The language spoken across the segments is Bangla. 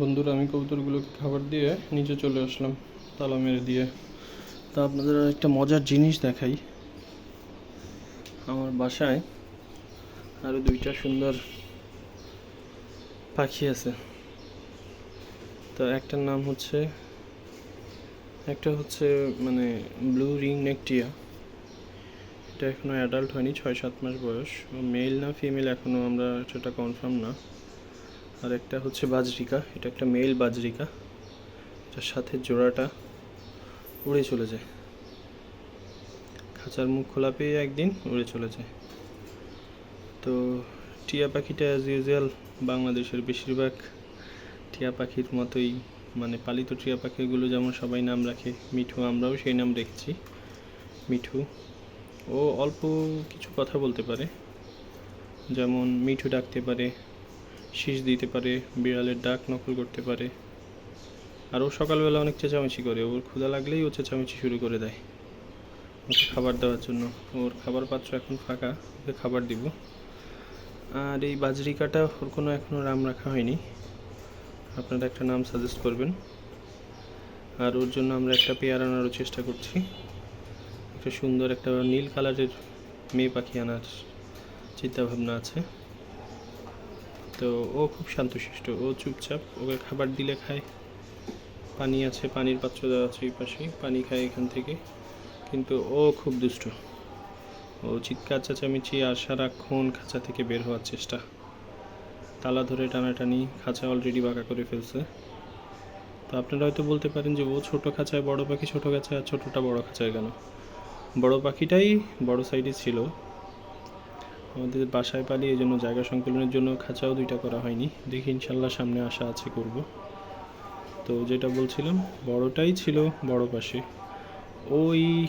বন্ধুরা, আমি কবুতরগুলোকে খাবার দিয়ে নিচে চলে আসলাম, তালা মেরে দিয়ে। তা আপনাদের একটা মজার জিনিস দেখাই। আমার বাসায় আরও দুইটা সুন্দর পাখি আছে। তো একটার নাম হচ্ছে, একটা হচ্ছে মানে ব্লু রিং নেকটিয়া। এটা এখনও অ্যাডাল্ট হয়নি, ছয় সাত মাস বয়স। মেল না ফিমেল এখনও আমরা সেটা কনফার্ম না। আর একটা হচ্ছে বাজরিকা, এটা একটা মেল বাজরিকা এটার সাথে জোড়াটা উড়ে চলে যায়। খাঁচার মুখ খোলা পেয়ে একদিন উড়ে চলে যায়। তো টিয়া পাখিটা অ্যাজ ইউজুয়াল বাংলাদেশের বেশিরভাগ টিয়া পাখির মতোই মানে পালিত টিয়া পাখিগুলো যেমন সবাই নাম রাখে, মিঠু আমরাও সেই নাম রেখেছি মিঠু। ও অল্প কিছু কথা বলতে পারে, যেমন মিঠু ডাকতে পারে শীষ দিতে পারে, বিড়ালের ডাক নকল করতে পারে। আর ও সকালবেলা অনেক চেঁচামেচি করে। ওর ক্ষুধা লাগলেই ও চেঁচামেচি শুরু করে দেয়। ওকে খাবার দেওয়ার জন্য। ওর খাবার পাত্র এখন ফাঁকা। ওকে খাবার দিব। আর এই বাজরিকাটা ওর কোনো এখনও নাম রাখা হয়নি। আপনারা একটা নাম সাজেস্ট করবেন। আর ওর জন্য আমরা একটা পেয়ার আনারও চেষ্টা করছি। একটা সুন্দর একটা নীল কালারের মেয়ে পাখি আনার চিন্তাভাবনা আছে। তো ও খুব শান্তশিষ্ট, ও চুপচাপ ওকে খাবার দিলে খায়। পানি আছে, পানির পাত্র দেওয়া আছে এই পাশে পানি খায় এখান থেকে। কিন্তু ও খুব দুষ্ট। ও চিৎকার, চেঁচামেচি আর সারাক্ষণ খাঁচা থেকে বের হওয়ার চেষ্টা। তালা ধরে টানাটানি খাঁচা অলরেডি বাঁকা করে ফেলছে। তো আপনারা হয়তো বলতে পারেন যে ও ছোট খাঁচায়, বড় পাখি ছোট খাঁচায়, আর ছোটটা বড় খাঁচায় কেন? বড় পাখিটাই বড় সাইডে ছিল। আমাদের বাসায় পালি এই জন্য, জায়গা সংকলনের জন্য খাঁচাও দুইটা করা হয়নি। দেখি ইনশাল্লাহ সামনে আশা আছে করব। তো যেটা বলছিলাম, বড়টাই ছিল বড় পাশে। ওই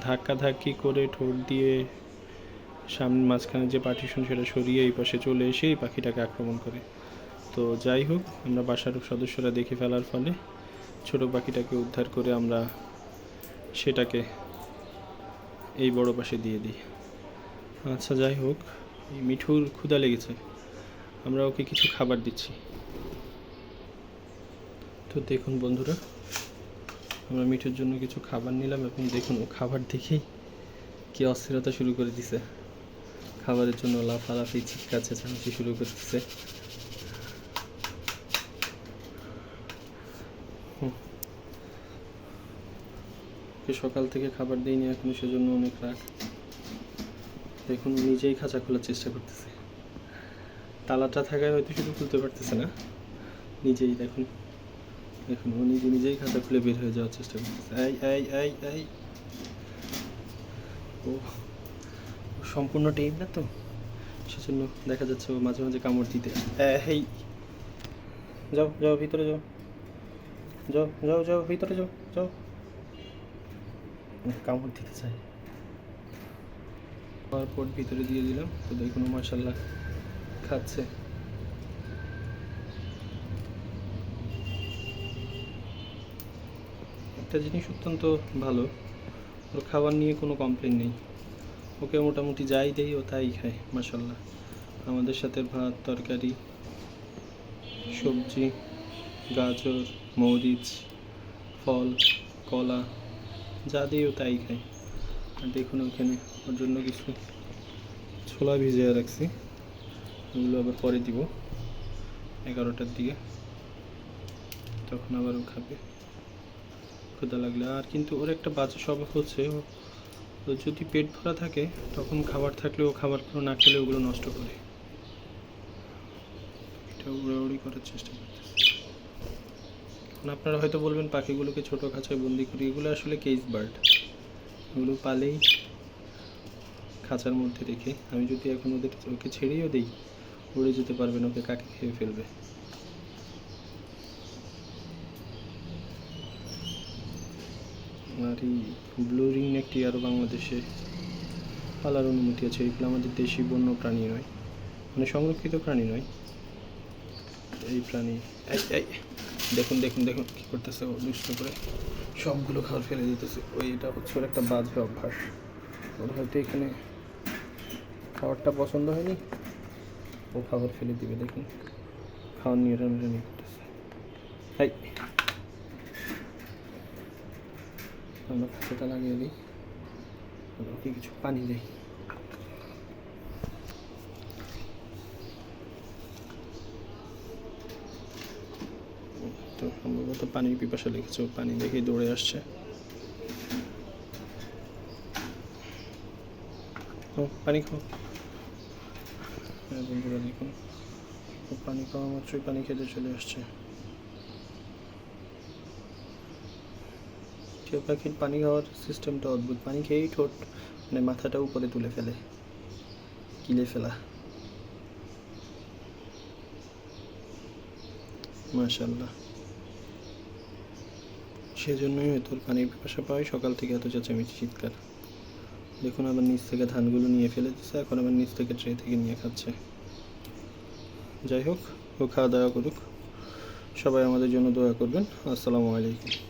ধাক্কা ধাক্কি করে ঠোঁট দিয়ে সামনে মাঝখানে যে পার্টিশন সেটা সরিয়ে এই পাশে চলে এসে এই পাখিটাকে আক্রমণ করে। তো যাই হোক, আমরা বাসার সদস্যরা দেখে ফেলার ফলে ছোট পাখিটাকে উদ্ধার করে আমরা সেটাকে এই বড় পাশে দিয়ে দিই। আচ্ছা যাই হোক। এই মিঠুর ক্ষুধা লেগেছে। আমরা ওকে কিছু খাবার দিচ্ছি। তো দেখুন বন্ধুরা, আমরা মিঠুর জন্য কিছু খাবার নিলাম এবং দেখুন ও খাবার দেখেই কি অস্থিরতা শুরু করে দিছে। খাবারের জন্য লাফালাফি চিৎকার চেঁচামেচি শুরু করে। ওকে সকাল থেকে খাবার দিইনি এখন সেজন্য অনেক রাগ। দেখুন নিজেই খাঁচা খোলার চেষ্টা করতেছে। তালাটা থাকায় হয়তো শুধু খুলতে পারতেছে না। নিজেই দেখুন। দেখুন ও নিজে নিজেই খাঁচা খুলে বের হয়ে যাওয়ার চেষ্টা করতেছে। এই এই এই এই। ও সম্পূর্ণ টেপ না তো? সেজন্য দেখা যাচ্ছে ও মাঝে মাঝে কামড় দিতে এই যাও যাও, ভিতরে যাও। যাও যাও যাও, ভিতরে যাও যাও। কামড় দিতে চাই তারপর ভিতরে দিয়ে দিলাম। তো দেখুন মার্শাল্লাহ খাচ্ছে। একটা জিনিস অত্যন্ত ভালো, ওর খাবার নিয়ে কোনো কমপ্লেন নেই। ওকে মোটামুটি যাই দেই, ও তাই খায় মাসাল্লাহ আমাদের সাথে ভাত, তরকারি, সবজি, গাজর, মরিচ, ফল, কলা, যা দিই ও তাই খায়। আর দেখুন ওখানে ওর জন্য কিছু ছোলা ভিজিয়ে রাখছি। ওগুলো আবার পরে দিব, এগারোটার দিকে। তখন আবার ও খাবে। ক্ষুদা লাগলে। আর কিন্তু ওর একটা বাজে স্বভাব হচ্ছে, ও যদি পেট ভরা থাকে, তখন খাবার থাকলে ও খাবারগুলো না খেলে ওগুলো নষ্ট করে। এটা উড়াউড়ি করার চেষ্টা করতেছে। এখন আপনারা হয়তো বলবেন, পাখিগুলোকে ছোট খাঁচায় বন্দি করি। এগুলো আসলে কেস বার্ড এগুলো পালেই খাঁচার মধ্যে রেখে আমি যদি এখন ওদের, ওকে ছেড়েও দিই উড়ে যেতে পারবে না, ওকে কাকে খেয়ে ফেলবে? আর এই ব্লু রিং নেকটি আরও বাংলাদেশে পালার অনুমতি আছে। এগুলো আমাদের দেশি বন্য প্রাণী নয় মানে সংরক্ষিত প্রাণী নয়। এই প্রাণী এই, দেখুন দেখুন দেখুন কী করতেছে ও দুষ্ট করে। সবগুলো খাবার ফেলে দিতেছে। ওই এটা হচ্ছে ওর একটা বাজে অভ্যাস। ওর হয়তো এখানে খাবারটা পছন্দ হয়নি, ও খাবার ফেলে দিবে দেখুন খাওয়ার নিয়ে টানাটানি করতেছে হাই। আমরা খাঁচাটা লাগিয়ে দিই। ওকে কিছু পানি দিই। তো সম্ভবত পানির পিপাসা লেগেছে পানি দেখেই দৌড়ে আসছে। পানি খাও। হ্যাঁ বন্ধুরা দেখুন। পানি খাওয়া মাত্রই পানি খেতে চলে আসছে। টিয়া পাখির পানি খাওয়ার সিস্টেমটা অদ্ভুত। পানি খেয়েই ঠোঁট মানে মাথাটা উপরে তুলে ফেলে কিলে ফেলা। মাশাল্লাহ সেজন্যই হয়তো পানির পিপাসা পায় সকাল থেকে এত চেঁচামেচি চিৎকার দেখুন, আবার নিচ থেকে ধানগুলো নিয়ে ফেলে দিচ্ছে এখন আবার নিচ থেকে ট্রে থেকে নিয়ে খাচ্ছে। যাই হোক, ও খাওয়া দাওয়া করুক। সবাই আমাদের জন্য দোয়া করবেন। আসসালামু আলাইকুম।